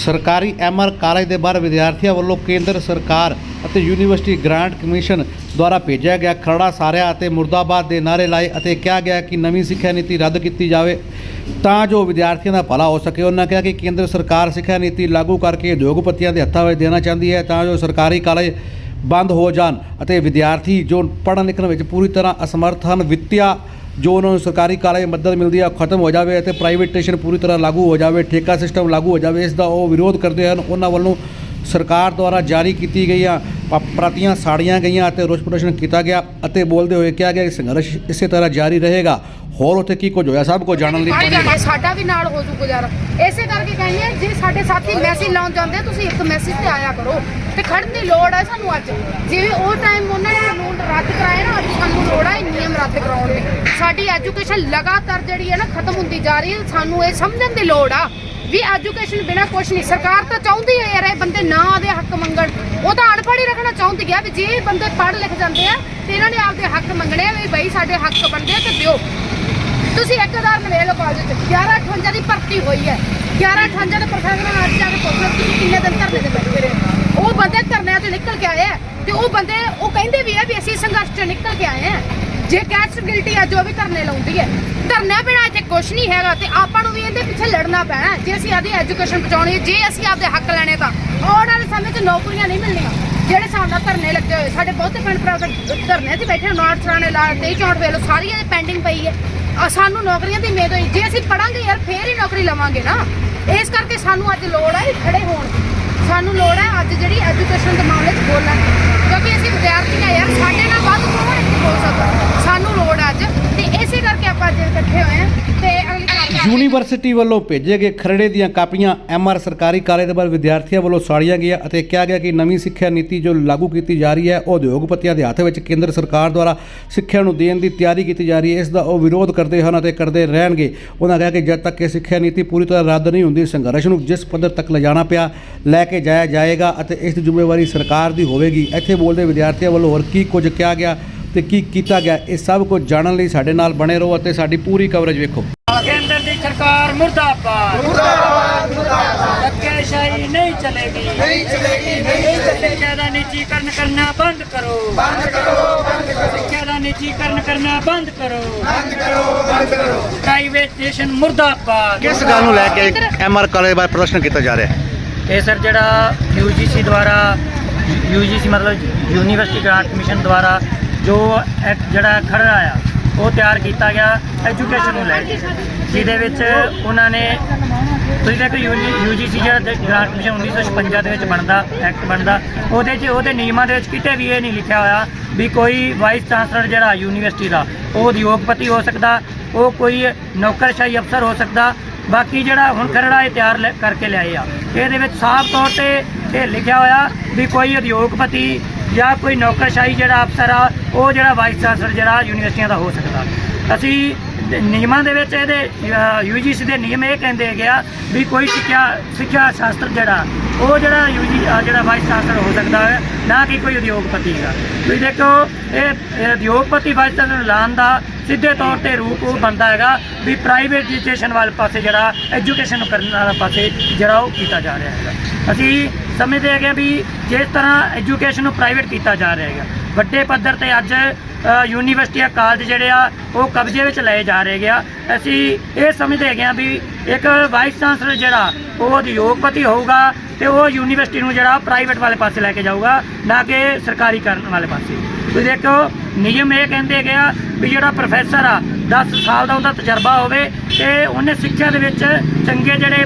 ਸਰਕਾਰੀ MR college ਦੇ ਬਾਹਰ ਵਿਦਿਆਰਥੀਆਂ ਵੱਲੋਂ ਕੇਂਦਰ ਸਰਕਾਰ ਅਤੇ ਯੂਨੀਵਰਸਿਟੀ ਗ੍ਰਾਂਟ ਕਮਿਸ਼ਨ ਦੁਆਰਾ ਭੇਜਿਆ ਗਿਆ ਖਰੜਾ ਸਾਰਿਆ ਅਤੇ ਮੁਰਦਾਬਾਦ ਦੇ ਨਾਅਰੇ ਲਾਏ ਅਤੇ ਕਿਹਾ ਗਿਆ ਕਿ ਨਵੀਂ ਸਿੱਖਿਆ ਨੀਤੀ ਰੱਦ ਕੀਤੀ ਜਾਵੇ ਤਾਂ ਜੋ ਵਿਦਿਆਰਥੀਆਂ ਦਾ ਭਲਾ ਹੋ ਸਕੇ। ਉਹਨਾਂ ਕਿਹਾ ਕਿ ਕੇਂਦਰ ਸਰਕਾਰ ਸਿੱਖਿਆ ਨੀਤੀ ਲਾਗੂ ਕਰਕੇ ਉਦਯੋਗਪਤੀਆਂ ਦੇ ਹੱਥਾਂ ਵਿੱਚ ਦੇਣਾ ਚਾਹੁੰਦੀ ਹੈ ਤਾਂ ਜੋ ਸਰਕਾਰੀ ਕਾਲਜ ਬੰਦ ਹੋ ਜਾਣ ਅਤੇ ਵਿਦਿਆਰਥੀ ਜੋ ਪੜ੍ਹਨ ਲਿਖਣ ਵਿੱਚ ਪੂਰੀ ਤਰ੍ਹਾਂ ਅਸਮਰਥ ਹਨ, ਵਿੱਤਿਆ ਜੋ ਉਹਨਾਂ ਨੂੰ ਸਰਕਾਰੀ ਕਾਲਜ ਮਦਦ ਮਿਲਦੀ ਹੈ ਉਹ ਖਤਮ ਹੋ ਜਾਵੇ ਅਤੇ ਪ੍ਰਾਈਵੇਟੇਸ਼ਨ ਪੂਰੀ ਤਰ੍ਹਾਂ ਲਾਗੂ ਹੋ ਜਾਵੇ, ਠੇਕਾ ਸਿਸਟਮ ਲਾਗੂ ਹੋ ਜਾਵੇ, ਇਸ ਦਾ ਉਹ ਵਿਰੋਧ ਕਰਦੇ ਹਨ। ਉਹਨਾਂ ਵੱਲੋਂ ਸਰਕਾਰ ਦੁਆਰਾ ਜਾਰੀ ਕੀਤੀ ਗਈਆਂ ਪ- ਪ੍ਰਤੀਆਂ ਸਾੜੀਆਂ ਗਈਆਂ ਅਤੇ ਰੋਸ ਪ੍ਰਦਰਸ਼ਨ ਕੀਤਾ ਗਿਆ ਅਤੇ ਬੋਲਦੇ ਹੋਏ ਕਿਹਾ ਗਿਆ ਕਿ ਸੰਘਰਸ਼ ਇਸੇ ਤਰ੍ਹਾਂ ਜਾਰੀ ਰਹੇਗਾ। ਹੋਰ ਉੱਥੇ ਕੀ ਕੁਝ ਹੋਇਆ? ਸਭ ਕੁਝ ਜਾਣਨ ਲਈ ਜਾਣਾ ਸਾਡਾ ਵੀ ਨਾਲ ਹੋ ਜੂ ਗੁਜ਼ਾਰਾ ਇਸੇ ਕਰਕੇ ਕਹਿੰਦੇ ਆ ਜੇ ਸਾਡੇ ਸਾਥੀ ਮੈਸੇਜ ਲਾਉਣ ਜਾਂਦੇ ਤੁਸੀਂ ਇੱਕ ਮੈਸੇਜ ਤੇ ਆਇਆ ਕਰੋ। ਤੇ ਖੜਨ ਦੀ ਲੋੜ ਹੈ ਸਾਨੂੰ ਅੱਜ। ਜਿਵੇਂ ਉਹ ਟਾਈਮ ਉਹਨਾਂ ਨੇ ਕਾਨੂੰਨ ਰੱਦ ਕਰਾਏ ਨਾ ਅੱਜ ਸਾਨੂੰ ਲੋੜ ਹੈ ਨਿਯਮ ਰੱਦ ਕਰਾਉਣ ਦੀ। ਸਾਡੀ ਐਜੂਕੇਸ਼ਨ ਲਗਾਤਾਰ ਜਿਹੜੀ ਹੈ ਨਾ ਖਤਮ ਹੁੰਦੀ ਜਾ ਰਹੀ ਹੈ। ਸਾਨੂੰ ਇਹ ਸਮਝਣ ਦੀ ਲੋੜ ਆ ਵੀ ਐਜੂਕੇਸ਼ਨ ਬਿਨਾ ਕੁਝ ਨਹੀਂ। ਸਰਕਾਰ ਤਾਂ ਚਾਹੁੰਦੀ ਹੈ ਯਾਰ ਇਹ ਬੰਦੇ ਨਾ ਆਦੇ ਹੱਕ ਮੰਗਣ। ਉਹ ਤਾਂ ਅਨਪੜ੍ਹ ਹੀ ਰੱਖਣਾ ਚਾਹੁੰਦੀ ਹੈ ਵੀ ਜੇ ਇਹ ਬੰਦੇ ਪੜ੍ਹ ਲਿਖ ਜਾਂਦੇ ਆ ਤੇ ਇਹਨਾਂ ਨੇ ਆਪਦੇ ਹੱਕ ਮੰਗਣੇ ਆ ਵੀ ਬਈ ਸਾਡੇ ਹੱਕ ਬਣਦੇ ਆ ਤੇ ਦਿਓ। ਤੁਸੀਂ ਇੱਕ ਉਦਾਹਰਨ ਲੈ ਲਓ ਕਾਲਜ ਚ 1158 ਦੀ ਭਰਤੀ ਹੋਈ ਹੈ। 1158 ਦੇ ਪ੍ਰੋਫੈਸਰ ਨਾਲ ਜਾ ਕੇ ਪੁੱਛ ਤੁਸੀਂ ਕਿੰਨੇ ਦਿਨ ਧਰਨੇ ਤੇ ਬੈਠੇ ਰਹੇ ਉਹ ਬੰਦੇ ਧਰਨਿਆਂ ਤੋਂ ਨਿਕਲ ਕੇ ਆਏ ਆ ਤੇ ਉਹ ਬੰਦੇ, ਉਹ ਕਹਿੰਦੇ ਵੀ ਆ ਵੀ ਅਸੀਂ ਸੰਘਰਸ਼ ਚ ਨਿਕਲ ਕੇ ਆਏ ਆ। ਜੇ ਕੈਸ਼ ਗਿਲਟੀ ਆ, ਜੋ ਵੀ ਧਰਨੇ ਲਾਉਂਦੀ ਹੈ। ਧਰਨਾ ਬਿਨਾਂ ਇੱਥੇ ਕੁਝ ਨਹੀਂ ਹੈਗਾ ਤੇ ਆਪਾਂ ਨੂੰ ਵੀ ਇਹਦੇ ਪਿੱਛੇ ਲੜਨਾ ਪੈਣਾ ਜੇ ਅਸੀਂ ਆਪਦੀ ਐਜੂਕੇਸ਼ਨ ਬਚਾਉਣੀ ਹੈ, ਜੇ ਅਸੀਂ ਆਪਦੇ ਹੱਕ ਲੈਣੇ ਤਾਂ ਆਉਣ ਵਾਲੇ ਸਮੇਂ 'ਚ ਨੌਕਰੀਆਂ ਨਹੀਂ ਮਿਲਣੀਆਂ। ਜਿਹੜੇ ਹਿਸਾਬ ਨਾਲ ਧਰਨੇ ਲੱਗੇ ਹੋਏ, ਸਾਡੇ ਬਹੁਤੇ ਪਿੰਡ ਭਰਾ ਧਰਨੇ 'ਤੇ ਬੈਠੇ ਨੌਟ ਸਰਾਣੇ ਲਾ ਤੇ ਝੋਟ ਵੇਲੋ ਸਾਰੀਆਂ ਦੀ ਪੈਂਡਿੰਗ ਪਈ ਹੈ ਆ ਸਾਨੂੰ ਨੌਕਰੀਆਂ ਦੀ ਮੇਦ ਹੋਈ ਜੇ ਅਸੀਂ ਪੜਾਂਗੇ ਯਾਰ, ਫੇਰ ਹੀ ਨੌਕਰੀ ਲਵਾਂਗੇ ਨਾ ਇਸ ਕਰਕੇ ਸਾਨੂੰ ਅੱਜ ਲੋੜ ਹੈ ਖੜੇ ਹੋਣ ਦੀ। ਸਾਨੂੰ ਲੋੜ ਹੈ ਅੱਜ ਜਿਹੜੀ ਐਜੂਕੇਸ਼ਨ ਦੇ ਮਾਮਲੇ 'ਚ ਬੋਲਣ ਦੀ। ਕਿਉਂਕਿ ਅਸੀਂ ਵਿਦਿਆਰਥੀ ਆ ਯਾਰ ਸਾਡੇ ਨਾਲ ਵੱਧ ਕੌਣ ਇੱਥੇ ਬੋਲ ਸਕਦਾ ਸਾਨੂੰ ਲੋੜ ਹੈ ਅੱਜ ਤੇ ਇਸੇ ਕਰਕੇ ਆਪਾਂ ਅੱਜ ਇਕੱਠੇ ਹੋਏ ਹਾਂ ਤੇ ਅਗਲੀ ਕਲਾਸ ਯੂਨੀਵਰਸਿਟੀ ਵੱਲੋਂ ਭੇਜੇ ਗਏ ਖਰੜੇ ਦੀਆਂ ਕਾਪੀਆਂ ਐਮਆਰ ਸਰਕਾਰੀ ਕਾਲਜ ਦੇ ਬਾਹਰ ਵਿਦਿਆਰਥੀਆਂ ਵੱਲੋਂ ਸਾੜੀਆਂ ਗਈਆਂ ਅਤੇ ਕਿਹਾ ਗਿਆ ਕਿ ਨਵੀਂ ਸਿੱਖਿਆ ਨੀਤੀ ਜੋ ਲਾਗੂ ਕੀਤੀ ਜਾ ਰਹੀ ਹੈ, ਉਹ ਉਦਯੋਗਪਤੀਆਂ ਦੇ ਹੱਥ ਵਿੱਚ ਕੇਂਦਰ ਸਰਕਾਰ ਦੁਆਰਾ ਸਿੱਖਿਆ ਨੂੰ ਦੇਣ ਦੀ ਤਿਆਰੀ ਕੀਤੀ ਜਾ ਰਹੀ ਹੈ। ਇਸ ਦਾ ਉਹ ਵਿਰੋਧ ਕਰਦੇ ਹਨ ਅਤੇ ਕਰਦੇ ਰਹਿਣਗੇ। ਉਹਨਾਂ ਕਿਹਾ ਕਿ ਜਦ ਤੱਕ ਇਹ ਸਿੱਖਿਆ ਨੀਤੀ ਪੂਰੀ ਤਰ੍ਹਾਂ ਰੱਦ ਨਹੀਂ ਹੁੰਦੀ, ਸੰਘਰਸ਼ ਨੂੰ ਜਿਸ ਪੱਧਰ ਤੱਕ ਲਿਜਾਣਾ ਪਿਆ, ਲੈ ਕੇ ਜਾਇਆ ਜਾਏਗਾ ਅਤੇ ਇਸ ਦੀ ਜ਼ਿੰਮੇਵਾਰੀ ਸਰਕਾਰ ਦੀ ਹੋਵੇਗੀ। ਇੱਥੇ ਬੋਲਦੇ ਵਿਦਿਆਰਥੀਆਂ ਵੱਲੋਂ ਹੋਰ ਕੀ ਕੁਝ ਕਿਹਾ ਗਿਆ? ਤੇ ਕੀ ਕੀਤਾ ਗਿਆ ਇਹ ਸਭ ਕੁਝ ਜਾਣਨ ਲਈ ਸਾਡੇ ਨਾਲ ਬਣੇ ਰਹੋ ਅਤੇ ਸਾਡੀ ਪੂਰੀ ਕਵਰੇਜ ਵੇਖੋ। ਕੇਂਦਰ ਦੀ ਸਰਕਾਰ ਮੁਰਦਾਬਾਦ। ਮੁਰਦਾਬਾਦ ਮੁਰਦਾਬਾਦ। ਧੱਕੇਸ਼ਾਹੀ ਨਹੀਂ ਚਲੇਗੀ। ਨਹੀਂ ਚਲੇਗੀ ਨਹੀਂ ਚਲੇਗੀ ਸਿੱਖਿਆ ਦਾ ਨਿੱਜੀਕਰਨ ਕਰਨਾ ਬੰਦ ਕਰੋ। ਬੰਦ ਕਰੋ ਬੰਦ ਕਰੋ। ਸਿੱਖਿਆ ਦਾ ਨਿੱਜੀਕਰਨ ਕਰਨਾ ਬੰਦ ਕਰੋ। ਬੰਦ ਕਰੋ ਬੰਦ ਕਰੋ। ਪ੍ਰਾਈਵੇਟੇਸ਼ਨ ਮੁਰਦਾਬਾਦ। ਕਿਸ ਗੱਲ ਨੂੰ ਲੈ ਕੇ ਐਮਆਰ ਕਾਲਜ ਬਾਰੇ ਪ੍ਰਦਰਸ਼ਨ ਕੀਤਾ ਜਾ ਰਿਹਾ ਹੈ? ਇਹ ਸਰ ਜਿਹੜਾ UGC ਦੁਆਰਾ UGC ਮਤਲਬ ਯੂਨੀਵਰਸਿਟੀ ਗ੍ਰਾਂਟ ਕਮਿਸ਼ਨ ਦੁਆਰਾ ਜੋ ਐਕਟ ਜਿਹੜਾ ਖਰੜਾ ਆ, ਉਹ ਤਿਆਰ ਕੀਤਾ ਗਿਆ ਐਜੂਕੇਸ਼ਨ ਨੂੰ ਲੈ ਕੇ, ਜਿਹਦੇ ਵਿੱਚ ਉਹਨਾਂ ਨੇ ਤੁਸੀਂ ਦੇਖੋ UGC ਜਿਹੜਾ ਗ੍ਰਾਂਟ ਕਮਿਸ਼ਨ 1956 ਦੇ ਵਿੱਚ ਬਣਦਾ ਐਕਟ ਬਣਦਾ, ਉਹਦੇ 'ਚ, ਉਹਦੇ ਨਿਯਮਾਂ ਦੇ ਵਿੱਚ ਕਿਤੇ ਵੀ ਇਹ ਨਹੀਂ ਲਿਖਿਆ ਹੋਇਆ ਵੀ ਕੋਈ ਵਾਈਸ ਚਾਂਸਲਰ ਜਿਹੜਾ ਯੂਨੀਵਰਸਿਟੀ ਦਾ, ਉਹ ਉਦਯੋਗਪਤੀ ਹੋ ਸਕਦਾ, ਉਹ ਕੋਈ ਨੌਕਰਸ਼ਾਹੀ ਅਫਸਰ ਹੋ ਸਕਦਾ, ਬਾਕੀ ਜਿਹੜਾ ਹੁਣ ਖਰੜਾ ਇਹ ਤਿਆਰ ਲੈ- ਕਰਕੇ ਲਿਆਏ ਆ। ਇਹਦੇ ਵਿੱਚ ਸਾਫ਼ ਤੌਰ ਤੇ ਇਹ ਲਿਖਿਆ ਹੋਇਆ ਵੀ ਕੋਈ ਉਦਯੋਗਪਤੀ ਜਾਂ ਕੋਈ ਨੌਕਰਸ਼ਾਹੀ ਜਿਹੜਾ ਅਫਸਰ ਆ, ਉਹ ਜਿਹੜਾ ਵਾਈਸ ਚਾਂਸਲਰ ਜਿਹੜਾ ਯੂਨੀਵਰਸਿਟੀਆਂ ਦਾ ਹੋ ਸਕਦਾ। ਅਸੀਂ ਨਿਯਮਾਂ ਦੇ ਵਿੱਚ ਇਹਦੇ ਯੂਜੀਸੀ ਦੇ ਨਿਯਮ ਇਹ ਕਹਿੰਦੇ ਗਿਆ ਵੀ ਕੋਈ ਸਿੱਖਿਆ ਸਿੱਖਿਆ ਸ਼ਾਸਤਰ ਜਿਹੜਾ, ਉਹ ਜਿਹੜਾ ਯੂਜੀ ਜਿਹੜਾ ਵਾਈਸ ਚਾਂਸਲਰ ਹੋ ਸਕਦਾ ਹੈ, ਨਾ ਕਿ ਕੋਈ ਉਦਯੋਗਪਤੀ ਦਾ। ਤੁਸੀਂ ਦੇਖੋ, ਇਹ ਉਦਯੋਗਪਤੀ ਵਾਈਸ ਚਾਂਸਲਰ ਲਾਉਣ ਦਾ ਸਿੱਧੇ ਤੌਰ ਤੇ ਰੂਪ ਉਹ ਬਣਦਾ ਹੈਗਾ ਵੀ ਪ੍ਰਾਈਵੇਟਾਈਜੇਸ਼ਨ ਵਾਲੇ ਪਾਸੇ ਜਿਹੜਾ ਐਜੂਕੇਸ਼ਨ ਕਰਨ ਵਾਲਾ ਪਾਸੇ ਜਿਹੜਾ ਉਹ ਕੀਤਾ ਜਾ ਰਿਹਾ ਹੈਗਾ। ਅਸੀਂ ਸਮਝਦੇ ਹੈਗੇ ਵੀ ਜਿਸ ਤਰ੍ਹਾਂ ਐਜੂਕੇਸ਼ਨ ਨੂੰ ਪ੍ਰਾਈਵੇਟ ਕੀਤਾ ਜਾ ਰਿਹਾ ਹੈਗਾ। ਵੱਡੇ ਪੱਧਰ ਤੇ ਅੱਜ ਅ, ਯੂਨੀਵਰਸਿਟੀਆਂ ਕਾਲਜ ਜਿਹੜੇ ਆ ਉਹ ਕਬਜ਼ੇ ਵਿੱਚ ਲਏ ਜਾ ਰਹੇ ਗਿਆ ਅਸੀਂ ਇਹ ਸਮਝਦੇ ਹੈਗੇ ਆ ਵੀ ਇੱਕ ਵਾਈਸ ਚਾਂਸਲਰ ਜਿਹੜਾ ਉਹ ਉਦਯੋਗਪਤੀ ਹੋਊਗਾ ਤੇ ਉਹ ਯੂਨੀਵਰਸਿਟੀ ਨੂੰ ਜਿਹੜਾ ਪ੍ਰਾਈਵੇਟ ਵਾਲੇ ਪਾਸੇ ਲੈ ਕੇ ਜਾਊਗਾ ਨਾ ਕਿ ਸਰਕਾਰੀ ਕਰਨ ਵਾਲੇ ਪਾਸੇ। ਤੁਸੀਂ ਦੇਖੋ ਨਿਯਮ ਇਹ ਕਹਿੰਦੇ ਗਿਆ ਵੀ ਜਿਹੜਾ ਪ੍ਰੋਫੈਸਰ ਆ 10 ਸਾਲ ਦਾ ਉਹਦਾ ਤਜਰਬਾ ਹੋਵੇ ਤੇ ਉਹਨੇ ਸਿੱਖਿਆ ਦੇ ਵਿੱਚ ਚੰਗੇ ਜਿਹੜੇ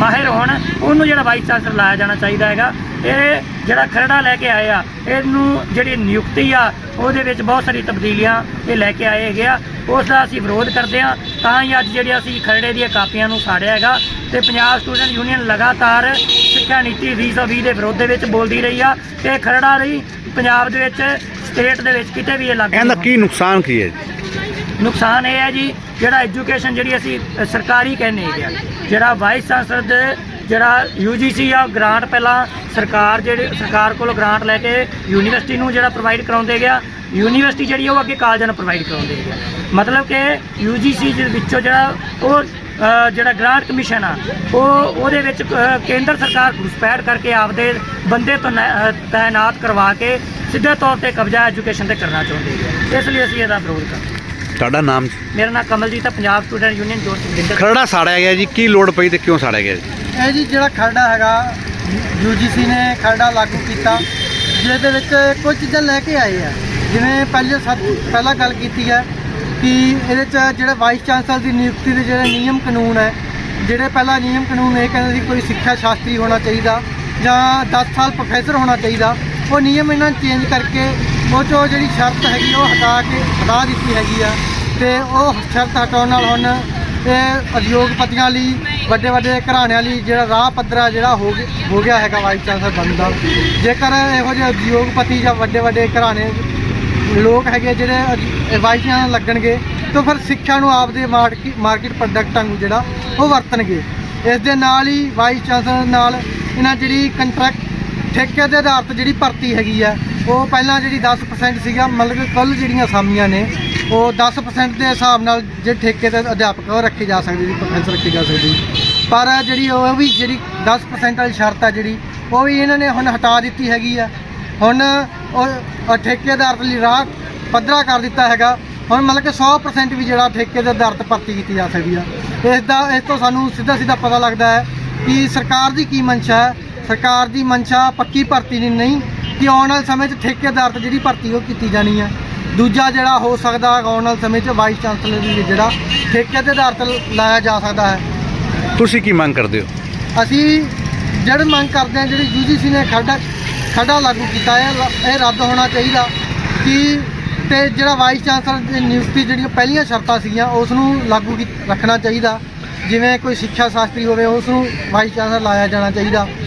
ਮਾਹਿਰ ਹੋਣ ਉਹਨੂੰ ਜਿਹੜਾ ਵਾਈਸ ਚਾਂਸਲਰ ਲਾਇਆ ਜਾਣਾ ਚਾਹੀਦਾ ਹੈਗਾ। ਇਹ ਜਿਹੜਾ ਖਰੜਾ ਲੈ ਕੇ ਆਏ ਆ ਇਹਨੂੰ ਜਿਹੜੀ ਨਿਯੁਕਤੀ ਆ ਉਹਦੇ ਵਿੱਚ ਬਹੁਤ ਸਾਰੀ ਤਬਦੀਲੀਆਂ ਇਹ ਲੈ ਕੇ ਆਏ ਹੈਗੇ ਆ। ਉਸ ਦਾ ਅਸੀਂ ਵਿਰੋਧ ਕਰਦੇ ਆ ਤਾਂ ਹੀ ਅੱਜ ਜਿਹੜੀ ਅਸੀਂ ਖਰੜੇ ਦੀਆਂ ਕਾਪੀਆਂ ਨੂੰ ਸਾੜਿਆ ਹੈਗਾ ਤੇ ਪੰਜਾਬ ਸਟੂਡੈਂਟ ਯੂਨੀਅਨ ਲਗਾਤਾਰ ਸਿੱਖਿਆ ਨੀਤੀ 2020 ਦੇ ਵਿਰੋਧ ਦੇ ਵਿੱਚ ਬੋਲਦੀ ਰਹੀ ਆ ਤੇ ਖਰੜਾ ਰਹੀ ਪੰਜਾਬ ਦੇ ਵਿੱਚ ਸਟੇਟ ਦੇ ਵਿੱਚ ਕਿਤੇ ਵੀ ਇਹ ਲੱਗ ਇਹਦਾ ਕੀ ਨੁਕਸਾਨ ਕੀ ਹੈ ਨੁਕਸਾਨ ਇਹ ਹੈ ਜੀ, ਜਿਹੜਾ ਐਜੂਕੇਸ਼ਨ ਜਿਹੜੀ ਅਸੀਂ ਸਰਕਾਰੀ ਕਹਿੰਦੇ ਹੈਗੇ ਆ। ਜਿਹੜਾ ਵਾਈਸ ਚਾਂਸਲਰ ਦੇ, ਜਿਹੜਾ UGC ਆ ਗ੍ਰਾਂਟ ਪਹਿਲਾਂ ਸਰਕਾਰ ਜਿਹੜੇ, ਸਰਕਾਰ ਕੋਲੋਂ ਗ੍ਰਾਂਟ ਲੈ ਕੇ ਯੂਨੀਵਰਸਿਟੀ ਨੂੰ ਜਿਹੜਾ ਪ੍ਰੋਵਾਈਡ ਕਰਾਉਂਦੇ ਗਿਆ ਯੂਨੀਵਰਸਿਟੀ ਜਿਹੜੀ ਆ, ਉਹ ਅੱਗੇ ਕਾਲਜਾਂ ਨੂੰ ਪ੍ਰੋਵਾਈਡ ਕਰਾਉਂਦੇ ਗਿਆ ਮਤਲਬ ਕਿ UGC ਦੇ ਵਿੱਚੋਂ ਜਿਹੜਾ ਉਹ ਜਿਹੜਾ ਗ੍ਰਾਂਟ ਕਮਿਸ਼ਨ ਆ, ਉਹ, ਉਹਦੇ ਵਿੱਚ ਕੇਂਦਰ ਸਰਕਾਰ ਘੁਸਪੈਠ ਕਰਕੇ ਆਪਦੇ ਬੰਦੇ ਤੋਂ ਤਾਇਨਾਤ ਕਰਵਾ ਕੇ ਸਿੱਧੇ ਤੌਰ ਤੇ ਕਬਜ਼ਾ ਐਜੂਕੇਸ਼ਨ ਤੇ ਕਰਨਾ ਚਾਹੁੰਦੀ ਹੈ ਇਸ ਲਈ ਅਸੀਂ ਇਹਦਾ ਵਿਰੋਧ ਕਰਦੇ ਤੁਹਾਡਾ ਨਾਮ? ਮੇਰਾ ਨਾਮ ਕਮਲਜੀਤ ਹੈ ਪੰਜਾਬ ਸਟੂਡੈਂਟ ਯੂਨੀਅਨ ਜੋਤ ਜਲੰਧਰ ਖਰੜਾ ਸਾੜਿਆ ਗਿਆ ਜੀ ਕੀ ਲੋੜ ਪਈ ਤੇ ਕਿਉਂ ਸਾੜਿਆ ਗਿਆ ਜੀ? ਇਹ ਜੀ ਜਿਹੜਾ ਖਰੜਾ ਹੈਗਾ ਯੂਜੀਸੀ ਨੇ ਖਰੜਾ ਲਾਗੂ ਕੀਤਾ ਜਿਹਦੇ ਵਿੱਚ ਕੁਝ ਚੀਜ਼ਾਂ ਲੈ ਕੇ ਆਏ ਆ। ਜਿਵੇਂ ਪਹਿਲੇ ਸਭ ਪਹਿਲਾਂ ਗੱਲ ਕੀਤੀ ਹੈ ਕਿ ਇਹਦੇ ਚ ਜਿਹੜੇ ਵਾਈਸ ਚਾਂਸਲਰ ਦੀ ਨਿਯੁਕਤੀ ਦੇ ਜਿਹੜੇ ਨਿਯਮ ਕਾਨੂੰਨ ਹੈ ਜਿਹੜੇ ਪਹਿਲਾਂ ਨਿਯਮ ਕਾਨੂੰਨ ਇਹ ਕਹਿੰਦੇ ਸੀ ਕੋਈ ਸਿੱਖਿਆ ਸ਼ਾਸਤਰੀ ਹੋਣਾ ਚਾਹੀਦਾ ਜਾਂ 10 ਸਾਲ ਪ੍ਰੋਫੈਸਰ ਹੋਣਾ ਚਾਹੀਦਾ ਉਹ ਨਿਯਮ ਇਹਨਾਂ ਨੇ ਚੇਂਜ ਕਰਕੇ ਉਹ 'ਚੋਂ ਜਿਹੜੀ ਸ਼ਰਤ ਹੈਗੀ ਉਹ ਹਟਾ ਕੇ, ਹਟਾ ਦਿੱਤੀ ਹੈਗੀ ਆ। ਤੇ ਉਹ ਸ਼ਰਤ ਹਟਾਉਣ ਨਾਲ ਹੁਣ ਇਹ ਉਦਯੋਗਪਤੀਆਂ ਲਈ ਵੱਡੇ ਵੱਡੇ ਘਰਾਣਿਆਂ ਲਈ ਜਿਹੜਾ ਰਾਹ ਪੱਧਰਾ ਜਿਹੜਾ ਹੋ ਗਿਆ ਹੈਗਾ ਵਾਈਸ ਚਾਂਸਲਰ ਬਣਨ ਦਾ। ਜੇਕਰ ਇਹੋ ਜਿਹੇ ਉਦਯੋਗਪਤੀ ਜਾਂ ਵੱਡੇ ਵੱਡੇ ਘਰਾਣੇ ਲੋਕ ਹੈਗੇ ਜਿਹੜੇ ਵਾਈਸ ਚਾਂਸਲਰ ਲੱਗਣਗੇ, ਤਾਂ ਫਿਰ ਸਿੱਖਿਆ ਨੂੰ ਆਪਦੇ ਮਾਰਕੀ ਮਾਰਕੀਟ ਪ੍ਰੋਡਕਟਾਂ ਨੂੰ ਜਿਹੜਾ ਉਹ ਵਰਤਣਗੇ। ਇਸ ਦੇ ਨਾਲ ਹੀ ਵਾਈਸ ਚਾਂਸਲਰ ਨਾਲ ਇਹਨਾਂ ਜਿਹੜੀ ਕੰਟਰੈਕਟ ਠੇਕੇ ਦੇ ਆਧਾਰ ਤੇ ਜਿਹੜੀ ਭਰਤੀ ਹੈਗੀ ਆ ਉਹ ਪਹਿਲਾਂ ਜਿਹੜੀ 10% ਸੀਗਾ, ਮਤਲਬ ਕਿ ਕੁੱਲ ਜਿਹੜੀਆਂ ਅਸਾਮੀਆਂ ਨੇ, ਉਹ 10% ਦੇ ਹਿਸਾਬ ਨਾਲ ਜੇ ਠੇਕੇ ਤੇ ਅਧਿਆਪਕ ਉਹ ਰੱਖੇ ਜਾ ਸਕਦੇ ਜੀ ਪ੍ਰੋਫੈਸਰ ਰੱਖੇ ਜਾ ਸਕਦੇ ਜੀ। ਪਰ ਜਿਹੜੀ ਉਹ ਵੀ ਜਿਹੜੀ 10% ਵਾਲੀ ਸ਼ਰਤ ਆ ਜਿਹੜੀ, ਉਹ ਵੀ ਇਹਨਾਂ ਨੇ ਹੁਣ ਹਟਾ ਦਿੱਤੀ ਹੈਗੀ ਆ। ਹੁਣ ਉਹ ਠੇਕੇਦਾਰ ਲਈ ਰਾਹ ਪੱਧਰਾ ਕਰ ਦਿੱਤਾ ਹੈਗਾ। ਹੁਣ ਮਤਲਬ ਕਿ 100% ਵੀ ਜਿਹੜਾ ਠੇਕੇ ਦੇ ਆਧਾਰ ਤੇ ਭਰਤੀ ਕੀਤੀ ਜਾ ਸਕਦੀ ਆ। ਇਸ ਦਾ, ਇਸ ਤੋਂ ਸਾਨੂੰ ਸਿੱਧਾ ਸਿੱਧਾ ਪਤਾ ਲੱਗਦਾ ਹੈ ਕਿ ਸਰਕਾਰ ਦੀ ਕੀ ਮਨਸ਼ਾ ਹੈ। ਸਰਕਾਰ ਦੀ ਮਨਸ਼ਾ ਪੱਕੀ ਭਰਤੀ ਨਹੀਂ ਨਹੀਂ ਕਿ ਆਉਣ ਵਾਲੇ ਸਮੇਂ 'ਚ ਠੇਕੇਦਾਰ ਤੇ ਜਿਹੜੀ ਭਰਤੀ ਉਹ ਕੀਤੀ ਜਾਣੀ ਹੈ। ਦੂਜਾ ਜਿਹੜਾ ਹੋ ਸਕਦਾ ਆਉਣ ਵਾਲੇ ਸਮੇਂ 'ਚ ਵਾਈਸ ਚਾਂਸਲਰ ਦੀ ਜਿਹੜਾ ਠੇਕੇ ਦੇ ਆਧਾਰ ਤੇ ਲਾਇਆ ਜਾ ਸਕਦਾ ਹੈ। ਤੁਸੀਂ ਕੀ ਮੰਗ ਕਰਦੇ ਹੋ? ਅਸੀਂ ਜਿਹੜੇ ਮੰਗ ਕਰਦੇ ਹਾਂ ਜਿਹੜੀ ਯੂਜੀਸੀ ਨੇ ਖਰੜਾ ਖਰੜਾ ਲਾਗੂ ਕੀਤਾ ਹੈ ਇਹ ਰੱਦ ਹੋਣਾ ਚਾਹੀਦਾ ਕਿ ਤੇ ਜਿਹੜਾ ਵਾਈਸ ਚਾਂਸਲਰ ਦੀ ਨਿਯੁਕਤੀ ਜਿਹੜੀਆਂ ਪਹਿਲੀਆਂ ਸ਼ਰਤਾਂ ਸੀਗੀਆਂ ਉਸ ਨੂੰ ਲਾਗੂ ਰੱਖਣਾ ਚਾਹੀਦਾ। ਜਿਵੇਂ ਕੋਈ ਸਿੱਖਿਆ ਸ਼ਾਸਤਰੀ ਹੋਵੇ ਉਸ ਨੂੰ ਵਾਈਸ ਚਾਂਸਲਰ ਲਾਇਆ ਜਾਣਾ ਚਾਹੀਦਾ।